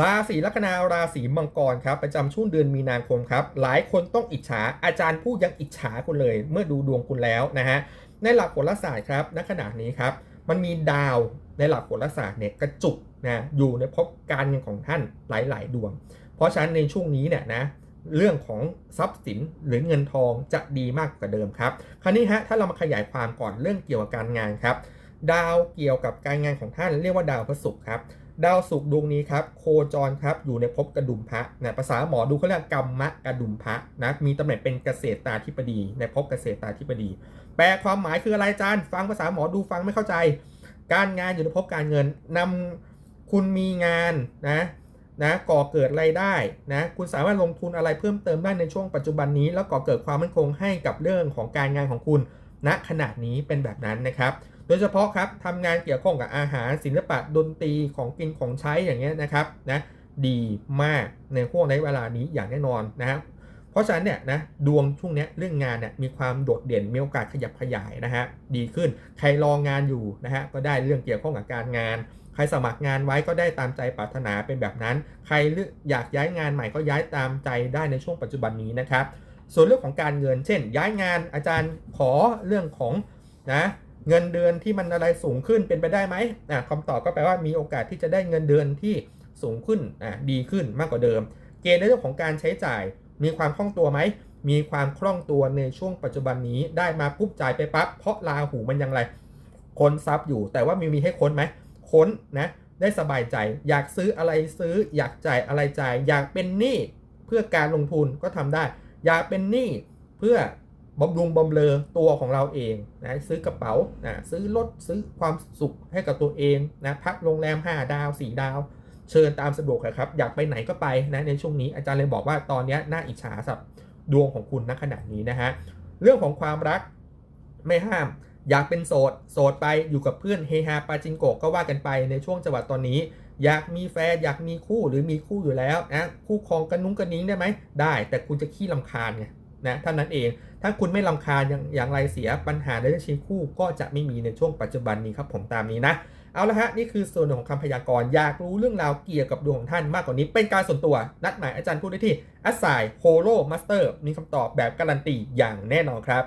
ราศีลัคนาราศีมังกรครับประจำช่วงเดือนมีนาคมครับ หลายคนต้องอิจฉาอาจารย์ผู้ยังอิจฉาคุณเลย เมื่อดูดวงคุณแล้วนะฮะในหลักโหราศาสตร์ครับณขณะนี้ครับมันมีดาวในหลักโหราศาสตร์เนี่ยกระจุกนะอยู่ในภพการเงินของท่านหลาย ๆ ดวง เพราะฉะนั้นในช่วงนี้เนี่ยนะเรื่องของทรัพย์สินหรือเงินทองจะดีมากกว่าเดิมครับ คราวนี้ฮะถ้าเรามาขยายความก่อนเรื่องเกี่ยวกับการงานครับ ดาวเกี่ยวกับการงานของท่านเรียกว่าดาวพระศุกร์ครับ ดาวศุกร์ดวงนี้ครับโคจรครับอยู่ในภพกระดุมพระนะภาษาหมอดูเขาเรียกกรรมะกระดุมพระนะมีตำแหน่งเป็นเกษตรตาธิบดี ในภพเกษตรตาธิบดี แปลความหมายคืออะไรจารย์ฟังภาษาหมอดูฟังไม่เข้าใจ การงานอยู่ในภพการเงินนำคุณมีงานนะนะก่อเกิดรายได้นะคุณสามารถลงทุนอะไรเพิ่มเติมได้ในช่วงปัจจุบันนี้ แล้วก่อเกิดความมั่นคงให้กับเรื่องของการงานของคุณณขณะนี้เป็นแบบนั้นนะครับ โดยเฉพาะครับทำงานเกี่ยวข้องกับอาหารศิลปะดนตรีของกินของใช้อย่างเงี้ยนะครับนะดีมากในห่วงในเวลานี้อย่างแน่นอนนะครับเพราะฉะนั้นเนี่ยนะดวงช่วงนี้เรื่องงานเนี่ยมีความโดดเด่นมีโอกาสขยับขยายนะฮะดีขึ้นใครรองงานอยู่นะฮะก็ได้เรื่องเกี่ยวข้องกับการงาน ใครสมัครงานไว้ก็ได้ตามใจปรารถนาเป็นแบบนั้น ใครอยากย้ายงานใหม่ก็ย้ายตามใจได้ในช่วงปัจจุบันนี้นะครับส่วนเรื่องของการเงิน เช่น ย้ายงานอาจารย์ขอเรื่องของนะ เงินเดือนที่มันอะไรสูงขึ้นเป็นไปได้ไหมอะคำตอบก็แปลว่ามีโอกาสที่จะได้เงินเดือนที่สูงขึ้นอะดีขึ้นมากกว่าเดิม เกณฑ์ในเรื่องของการใช้จ่าย มีความคล่องตัวไหมมีความคล่องตัวในช่วงปัจจุบันนี้ได้มาปุ๊บจ่ายไปปั๊บเพราะราหูมันยังไรค้นทรัพย์อยู่ แต่ว่ามีมีให้ค้นไหมค้นนะได้สบายใจ อยากซื้ออะไรซื้อ อยากจ่ายอะไรจ่าย อยากเป็นหนี้เพื่อการลงทุนก็ทำได้ อยากเป็นหนี้เพื่อ บำรุงบำเรอตัวของเราเองนะซื้อกระเป๋านะซื้อรถซื้อความสุขให้กับตัวเองนะพักโรงแรม 5 ดาว 4 ดาว เชิญตามสะดวกครับ อยากไปไหนก็ไปนะในช่วงนี้อาจารย์เลยบอกว่าตอนนี้น่าอิจฉาสับดวงของคุณณขณะนี้นะฮะเรื่องของความรักไม่ห้าม อยากเป็นโสดโสดไปอยู่กับเพื่อนเฮฮาปาจิงโกก็ว่ากันไปในช่วงจังหวะตอนนี้อยากมีแฟนอยากมีคู่หรือมีคู่อยู่แล้วนะคู่ครองกันนุ้งกันนิ้งได้ไหมได้ แต่คุณจะขี้ลำคาญไง นะเท่านั้นเอง ถ้าคุณไม่ลำคาญอย่างอย่างไรเสียปัญหาในเรื่องชีวิตคู่ก็จะไม่มีในช่วงปัจจุบันนี้ครับผมตามนี้นะ เอาละฮะ นี่คือส่วนของคำพยากรณ์อยากรู้เรื่องราวเกี่ยวกับดวงของท่านมากกว่านี้ เป็นการส่วนตัว นัดหมายอาจารย์พูดได้ที่อัสไซโฮโลมาสเตอร์มีคำตอบแบบการันตีอย่างแน่นอนครับ